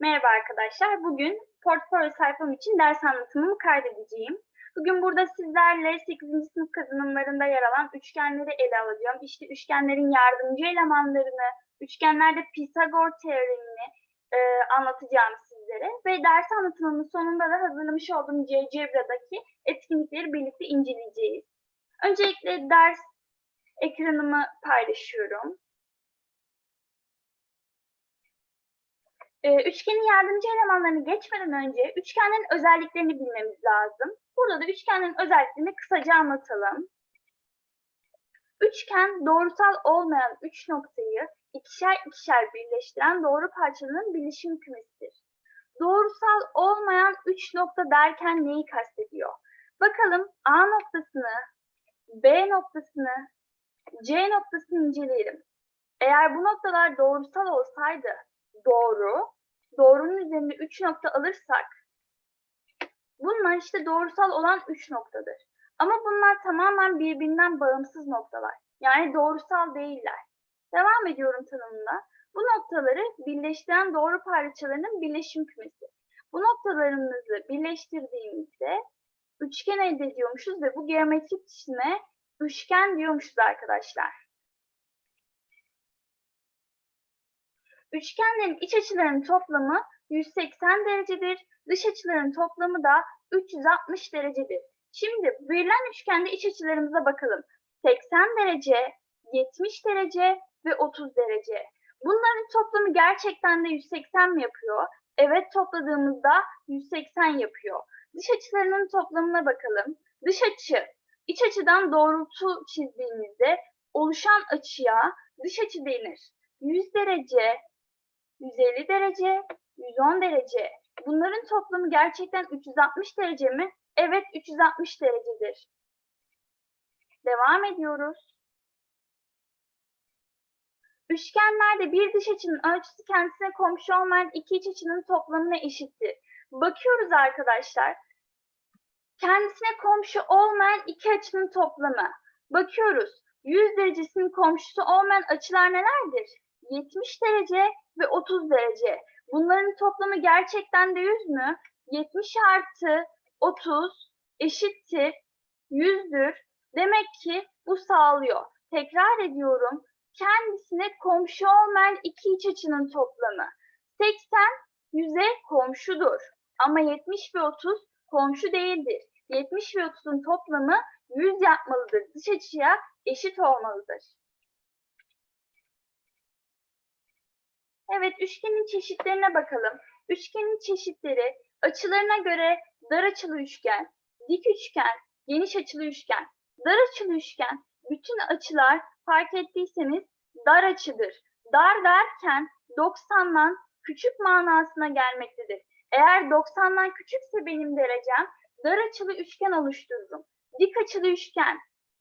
Merhaba arkadaşlar. Bugün portfolyo sayfam için ders anlatımımı kaydedeceğim. Bugün burada sizlerle 8. sınıf kazanımlarında yer alan üçgenleri ele alacağım. İşte üçgenlerin yardımcı elemanlarını, üçgenlerde Pisagor teoremini e, anlatacağım sizlere. Ve ders anlatımımın sonunda da hazırlamış olduğum GeoGebra'daki etkinlikleri birlikte inceleyeceğiz. Öncelikle ders ekranımı paylaşıyorum. Ee, üçgenin yardımcı elemanlarını geçmeden önce üçgenlerin özelliklerini bilmemiz lazım. Burada da üçgenlerin özelliklerini kısaca anlatalım. Üçgen doğrusal olmayan üç noktayı ikişer ikişer birleştiren doğru parçalarının birleşim kümesidir. Doğrusal olmayan üç nokta derken neyi kastediyor? Bakalım A noktasını, B noktasını, C noktasını inceleyelim. Eğer bu noktalar doğrusal olsaydı doğru, doğrunun üzerinde 3 nokta alırsak bunlar işte doğrusal olan 3 noktadır. Ama bunlar tamamen birbirinden bağımsız noktalar. Yani doğrusal değiller. Devam ediyorum tanımına. Bu noktaları birleştiren doğru parçalarının birleşim kümesi. Bu noktalarımızı birleştirdiğimizde üçgen elde ediyormuşuz ve bu geometrik cisme üçgen diyormuşuz arkadaşlar. Üçgenlerin iç açılarının toplamı 180 derecedir. Dış açıların toplamı da 360 derecedir. Şimdi verilen üçgende iç açılarımıza bakalım. 80 derece, 70 derece ve 30 derece. Bunların toplamı gerçekten de 180 mi yapıyor? Evet topladığımızda 180 yapıyor. Dış açılarının toplamına bakalım. Dış açı, iç açıdan doğrultu çizdiğimizde oluşan açıya dış açı denir. 100 derece, 150 derece, 110 derece. Bunların toplamı gerçekten 360 derece mi? Evet 360 derecedir. Devam ediyoruz. Üçgenlerde bir dış açının ölçüsü kendisine komşu olmayan iki iç açının toplamına eşittir. Bakıyoruz arkadaşlar. Kendisine komşu olmayan iki açının toplamı. Bakıyoruz. 100 derecesinin komşusu olmayan açılar nelerdir? 70 derece ve 30 derece. Bunların toplamı gerçekten de 100 mü? 70 artı 30 eşittir 100'dür. Demek ki bu sağlıyor. Tekrar ediyorum. Kendisine komşu olmayan iki iç açının toplamı. 80 100'e komşudur. Ama 70 ve 30 komşu değildir. 70 ve 30'un toplamı 100 yapmalıdır. Dış açıya eşit olmalıdır. Evet, üçgenin çeşitlerine bakalım. Üçgenin çeşitleri açılarına göre dar açılı üçgen, dik üçgen, geniş açılı üçgen. Dar açılı üçgen, bütün açılar fark ettiyseniz dar açıdır. Dar derken 90'dan küçük manasına gelmektedir. Eğer 90'dan küçükse benim derecem dar açılı üçgen oluştururum. Dik açılı üçgen,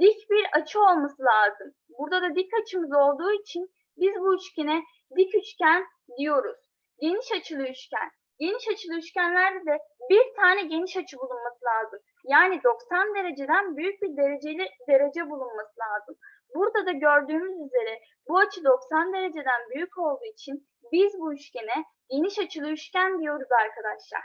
dik bir açı olması lazım. Burada da dik açımız olduğu için biz bu üçgene dik üçgen diyoruz. Geniş açılı üçgen. Geniş açılı üçgenlerde de bir tane geniş açı bulunması lazım. Yani 90 dereceden büyük bir dereceli derece bulunması lazım. Burada da gördüğümüz üzere bu açı 90 dereceden büyük olduğu için biz bu üçgene geniş açılı üçgen diyoruz arkadaşlar.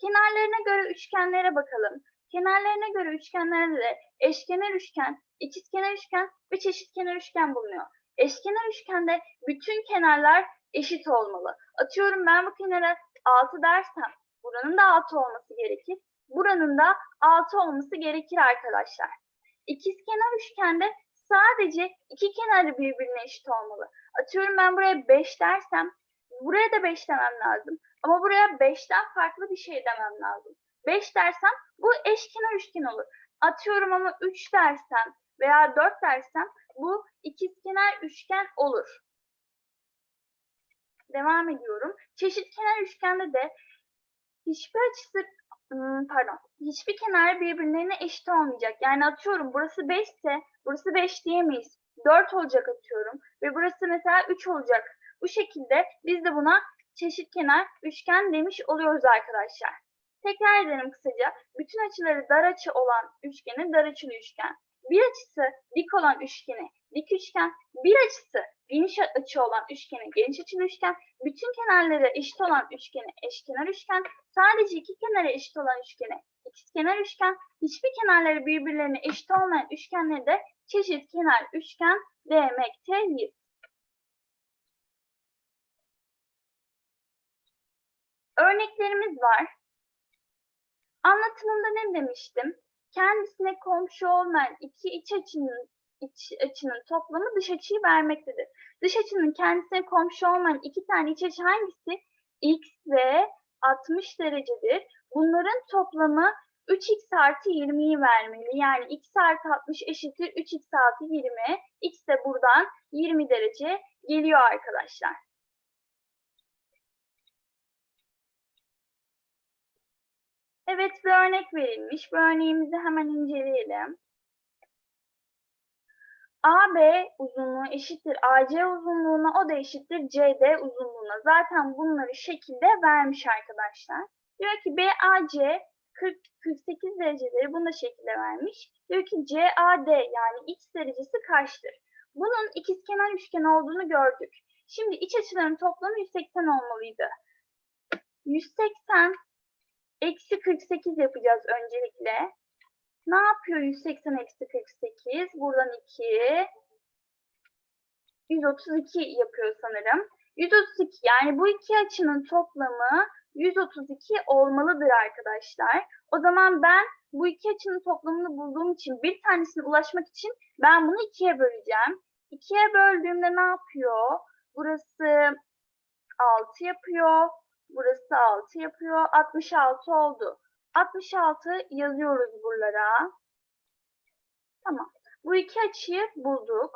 Kenarlarına göre üçgenlere bakalım. Kenarlarına göre üçgenlerde de eşkenar üçgen, ikizkenar üçgen ve çeşitkenar üçgen bulunuyor. Eşkenar üçgende bütün kenarlar eşit olmalı. Atıyorum ben bu kenara 6 dersem buranın da 6 olması gerekir. Buranın da 6 olması gerekir arkadaşlar. İkizkenar üçgende sadece iki kenarı birbirine eşit olmalı. Atıyorum ben buraya 5 dersem buraya da 5 demem lazım. Ama buraya 5'ten farklı bir şey demem lazım. 5 dersem bu eşkenar üçgen olur. Atıyorum ama 3 dersem veya 4 dersem bu ikizkenar üçgen olur. Devam ediyorum. Çeşitkenar üçgende de hiçbir açısı pardon, hiçbir kenar birbirlerine eşit olmayacak. Yani atıyorum burası 5 ise burası 5 diyemeyiz. 4 olacak atıyorum ve burası mesela 3 olacak. Bu şekilde biz de buna çeşitkenar üçgen demiş oluyoruz arkadaşlar. Tekrar edelim kısaca. Bütün açıları dar açı olan üçgeni dar açılı üçgen. Bir açısı dik olan üçgeni dik üçgen, bir açısı geniş açı olan üçgene geniş açılı üçgen, bütün kenarları eşit olan üçgene eşkenar üçgen, sadece iki kenarı eşit olan üçgene ikizkenar üçgen, hiçbir kenarları birbirlerine eşit olmayan üçgenleri de çeşit kenar üçgen demektedir. Örneklerimiz var. Anlatımında ne demiştim? Kendisine komşu olmayan iki iç açının iç açının toplamı dış açıyı vermektedir. Dış açının kendisine komşu olmayan iki tane iç açı hangisi? X ve 60 derecedir. Bunların toplamı 3x artı 20'yi vermeli. Yani x artı 60 eşittir 3x artı 20. x de buradan 20 derece geliyor arkadaşlar. Evet bir örnek verilmiş. Bu örneğimizi hemen inceleyelim. AB uzunluğu eşittir AC uzunluğuna, o da eşittir CD uzunluğuna. Zaten bunları şekilde vermiş arkadaşlar. Diyor ki BAC 40, 48 dereceleri bunu da şekilde vermiş. Diyor ki CAD yani x derecesi kaçtır? Bunun ikizkenar üçgen olduğunu gördük. Şimdi iç açıların toplamı 180 olmalıydı. 180 eksi 48 yapacağız öncelikle. Ne yapıyor 180 eksi 48? Buradan 2. 132 yapıyor sanırım. 132 yani bu iki açının toplamı 132 olmalıdır arkadaşlar. O zaman ben bu iki açının toplamını bulduğum için bir tanesine ulaşmak için ben bunu ikiye böleceğim. İkiye böldüğümde ne yapıyor? Burası 6 yapıyor. Burası 6 yapıyor. 66 oldu. 66 yazıyoruz buralara. Tamam. Bu iki açıyı bulduk.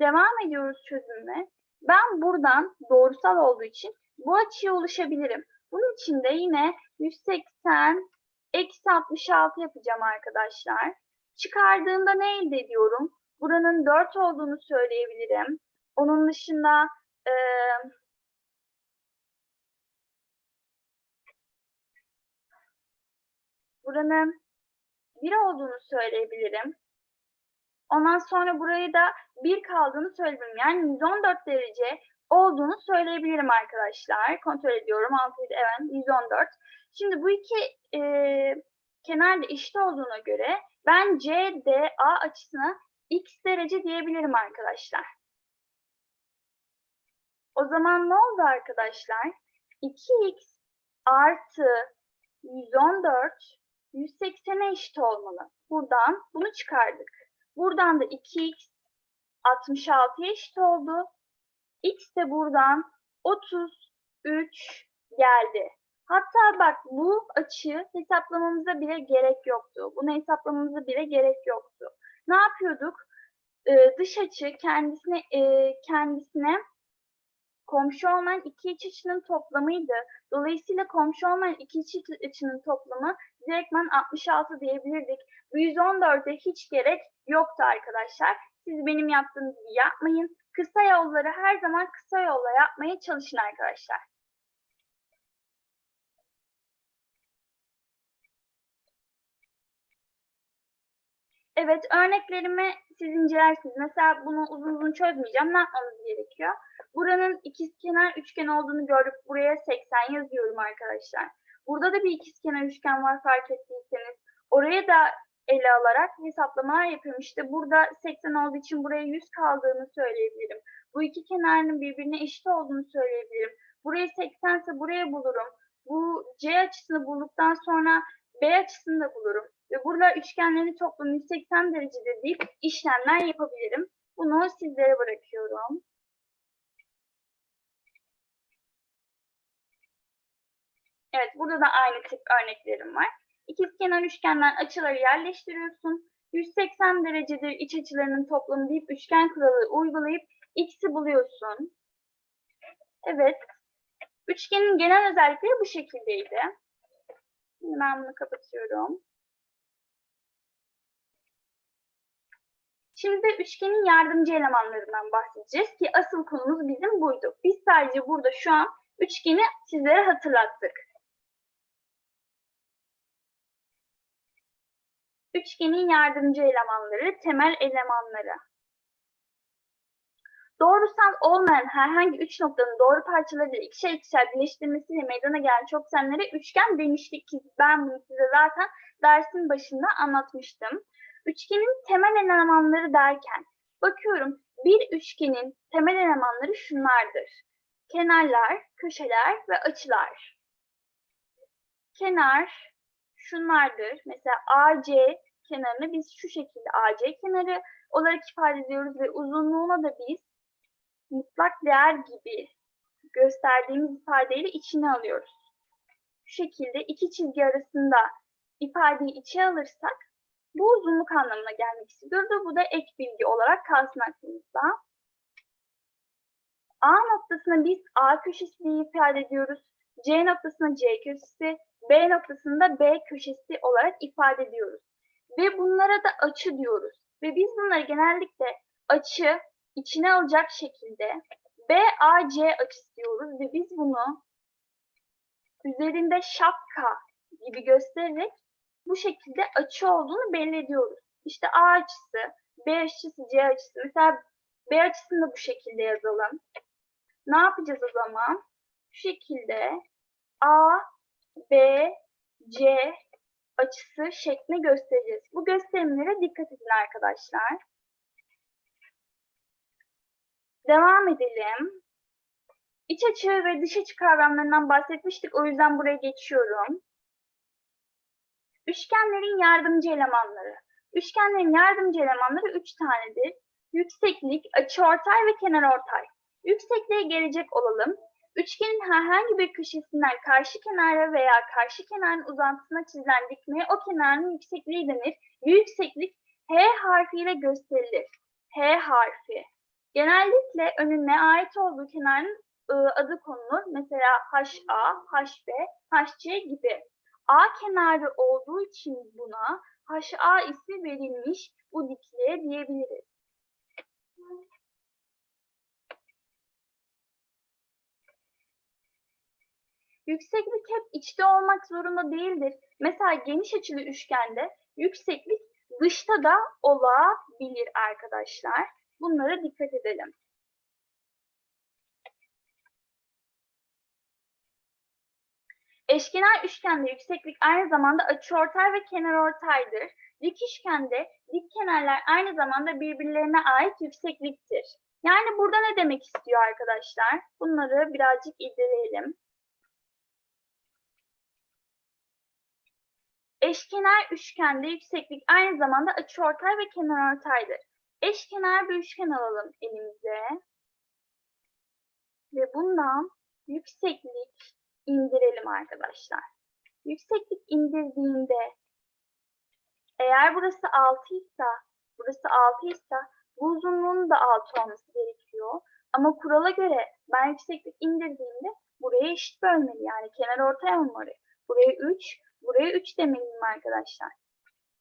Devam ediyoruz çözümle. Ben buradan doğrusal olduğu için bu açıya ulaşabilirim. Bunun için de yine 180 eksi 66 yapacağım arkadaşlar. Çıkardığımda ne elde ediyorum? Buranın 4 olduğunu söyleyebilirim. Onun dışında e, buranın 1 olduğunu söyleyebilirim. Ondan sonra burayı da 1 kaldığını söyleyebilirim. Yani 114 derece olduğunu söyleyebilirim arkadaşlar. Kontrol ediyorum. 6, 7, evet 114. Şimdi bu iki e, kenar da eşit olduğuna göre ben CDA açısına x derece diyebilirim arkadaşlar. O zaman ne oldu arkadaşlar? 2x artı 114 180'e eşit olmalı. Buradan bunu çıkardık. Buradan da 2x 66'ya eşit oldu. X de buradan 33 geldi. Hatta bak bu açıyı hesaplamamıza bile gerek yoktu. Bunu hesaplamamıza bile gerek yoktu. Ne yapıyorduk? Ee, dış açı kendisine e, kendisine komşu olmayan iki iç açının toplamıydı. Dolayısıyla komşu olmayan iki iç açının toplamı direktmen 66 diyebilirdik. Bu 114'e hiç gerek yoktu arkadaşlar. Siz benim yaptığım gibi yapmayın. Kısa yolları her zaman kısa yolla yapmaya çalışın arkadaşlar. Evet, örneklerimi siz incelersiniz. Mesela bunu uzun uzun çözmeyeceğim. Ne yapmamız gerekiyor? Buranın ikizkenar üçgen olduğunu görüp buraya 80 yazıyorum arkadaşlar. Burada da bir ikizkenar üçgen var fark ettiyseniz. Oraya da ele alarak hesaplamalar yapıyorum. İşte burada 80 olduğu için buraya 100 kaldığını söyleyebilirim. Bu iki kenarının birbirine eşit olduğunu söyleyebilirim. Buraya 80 ise buraya bulurum. Bu C açısını bulduktan sonra B açısını da bulurum. Ve burada üçgenlerin toplamı 180 derecedir deyip işlemler yapabilirim. Bunu sizlere bırakıyorum. Evet, burada da aynı tip örneklerim var. İkizkenar üçgenden açıları yerleştiriyorsun. 180 derecedir iç açılarının toplamı deyip üçgen kuralı uygulayıp x'i buluyorsun. Evet. Üçgenin genel özellikleri bu şekildeydi. Şimdi ben bunu kapatıyorum. Şimdi de üçgenin yardımcı elemanlarından bahsedeceğiz ki asıl konumuz bizim buydu. Biz sadece burada şu an üçgeni sizlere hatırlattık. Üçgenin yardımcı elemanları, temel elemanları. Doğrusal olmayan herhangi üç noktanın doğru parçalarıyla ikişer ikişer birleştirmesiyle meydana gelen çoksenlere üçgen demiştik ki ben bunu size zaten dersin başında anlatmıştım. Üçgenin temel elemanları derken bakıyorum bir üçgenin temel elemanları şunlardır. Kenarlar, köşeler ve açılar. Kenar şunlardır. Mesela AC kenarını biz şu şekilde AC kenarı olarak ifade ediyoruz ve uzunluğuna da biz mutlak değer gibi gösterdiğimiz ifadeyle içine alıyoruz. Şu şekilde iki çizgi arasında ifadeyi içe alırsak bu uzunluk anlamına gelmek istiyordu. Bu da ek bilgi olarak kalsın aklımızda. A noktasına biz A köşesi ifade ediyoruz. C noktasına C köşesi, B noktasında B köşesi olarak ifade ediyoruz. Ve bunlara da açı diyoruz. Ve biz bunları genellikle açı içine alacak şekilde BAC açısı diyoruz ve biz bunu üzerinde şapka gibi göstererek bu şekilde açı olduğunu belli. İşte A açısı, B açısı, C açısı. Mesela B açısını da bu şekilde yazalım. Ne yapacağız o zaman? Şu şekilde A, B, C açısı şeklini göstereceğiz. Bu gösterimlere dikkat edin arkadaşlar. Devam edelim. İç açı ve dış açı kavramlarından bahsetmiştik. O yüzden buraya geçiyorum. Üçgenlerin yardımcı elemanları. Üçgenlerin yardımcı elemanları üç tanedir. Yükseklik, açıortay ve kenarortay. Yüksekliğe gelecek olalım. Üçgenin herhangi bir köşesinden karşı kenara veya karşı kenarın uzantısına çizilen dikmeye o kenarın yüksekliği denir. Bu yükseklik H harfiyle gösterilir. H harfi. Genellikle önüne ait olduğu kenarın ıı, adı konulur. Mesela HA, HB, HC gibi. A kenarı olduğu için buna HA ismi verilmiş bu dikliğe diyebiliriz. Yükseklik hep içte olmak zorunda değildir. Mesela geniş açılı üçgende yükseklik dışta da olabilir arkadaşlar. Bunlara dikkat edelim. Eşkenar üçgende yükseklik aynı zamanda açıortay ve kenarortaydır. Dik üçgende dik kenarlar aynı zamanda birbirlerine ait yüksekliktir. Yani burada ne demek istiyor arkadaşlar? Bunları birazcık irdeleyelim. Eşkenar üçgende yükseklik aynı zamanda açıortay ve kenarortaydır. Eşkenar bir üçgen alalım elimize. Ve bundan yükseklik indirelim arkadaşlar. Yükseklik indirdiğinde eğer burası 6 ise burası 6 ise bu uzunluğun da 6 olması gerekiyor. Ama kurala göre ben yükseklik indirdiğimde buraya eşit bölmeli yani kenar ortaya olmalı. Buraya 3, buraya 3 demeliyim arkadaşlar.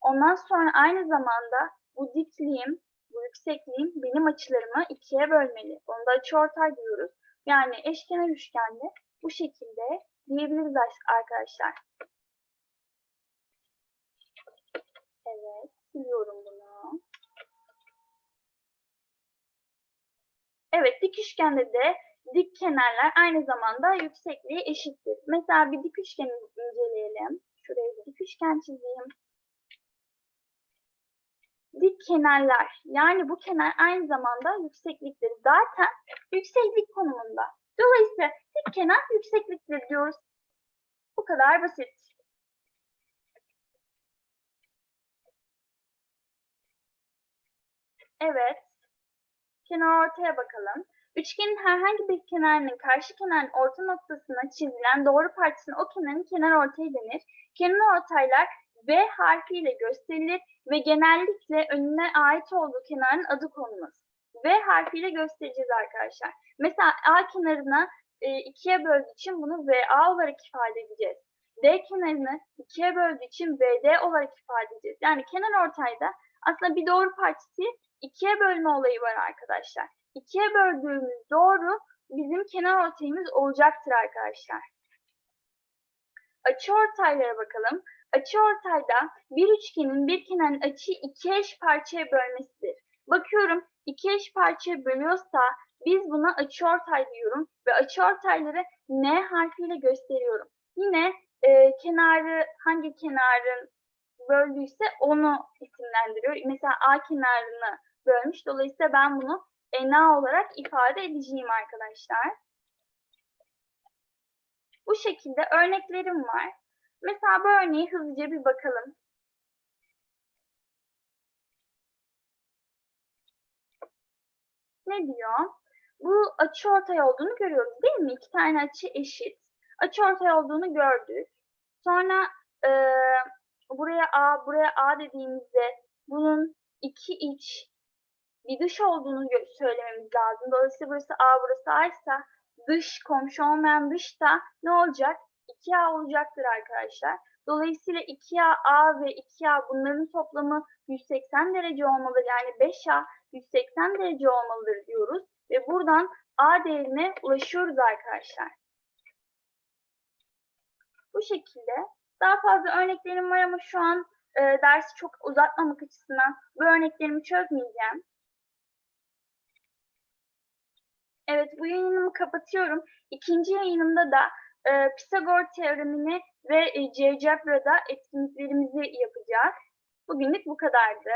Ondan sonra aynı zamanda bu dikliğim, bu yüksekliğim benim açılarımı ikiye bölmeli. Onu da açıortay diyoruz. Yani eşkenar üçgende bu şekilde diyebiliriz arkadaşlar. Evet, siliyorum bunu. Evet, dik üçgende de dik kenarlar aynı zamanda yüksekliği eşittir. Mesela bir dik üçgeni inceleyelim. Şuraya bir dik üçgen çizeyim. Dik kenarlar, yani bu kenar aynı zamanda yüksekliktir. Zaten yükseklik konumunda. Dolayısıyla dik kenar yüksekliktir diyoruz. Bu kadar basit. Evet. Kenar ortaya bakalım. Üçgenin herhangi bir kenarının karşı kenarın orta noktasına çizilen doğru parçasına o kenarın kenar ortayı denir. Kenar ortaylar V harfiyle gösterilir ve genellikle önüne ait olduğu kenarın adı konulur. V harfiyle göstereceğiz arkadaşlar. Mesela A kenarına e, ikiye böldüğü için bunu VA olarak ifade edeceğiz. D kenarını ikiye böldüğü için VD olarak ifade edeceğiz. Yani kenar ortayda aslında bir doğru parçası ikiye bölme olayı var arkadaşlar. İkiye böldüğümüz doğru bizim kenar ortayımız olacaktır arkadaşlar. Açı ortaylara bakalım. Açı ortayda bir üçgenin bir kenarın açıyı iki eş parçaya bölmesidir. Bakıyorum iki eş parçaya bölüyorsa Biz buna açıortay diyorum ve açıortayları N harfiyle gösteriyorum. Yine e, kenarı hangi kenarın böldüyse onu isimlendiriyor. Mesela A kenarını bölmüş. Dolayısıyla ben bunu NA olarak ifade edeceğim arkadaşlar. Bu şekilde örneklerim var. Mesela bu örneği hızlıca bir bakalım. Ne diyor? Bu açıortay olduğunu görüyoruz değil mi? İki tane açı eşit. Açıortay olduğunu gördük. Sonra e, buraya A, buraya A dediğimizde bunun iki iç bir dış olduğunu söylememiz lazım. Dolayısıyla burası A, burası A ise dış, komşu olmayan dış da ne olacak? 2A olacaktır arkadaşlar. Dolayısıyla 2A, A ve 2A bunların toplamı 180 derece olmalı. Yani 5A 180 derece olmalıdır diyoruz. Ve buradan A değerine ulaşıyoruz arkadaşlar. Bu şekilde daha fazla örneklerim var ama şu an e, dersi çok uzatmamak açısından bu örneklerimi çözmeyeceğim. Evet bu yayınımı kapatıyorum. İkinci yayınımda da e, Pisagor teoremini ve e, GeoGebra'da etkinliklerimizi yapacağız. Bugünlük bu kadardı.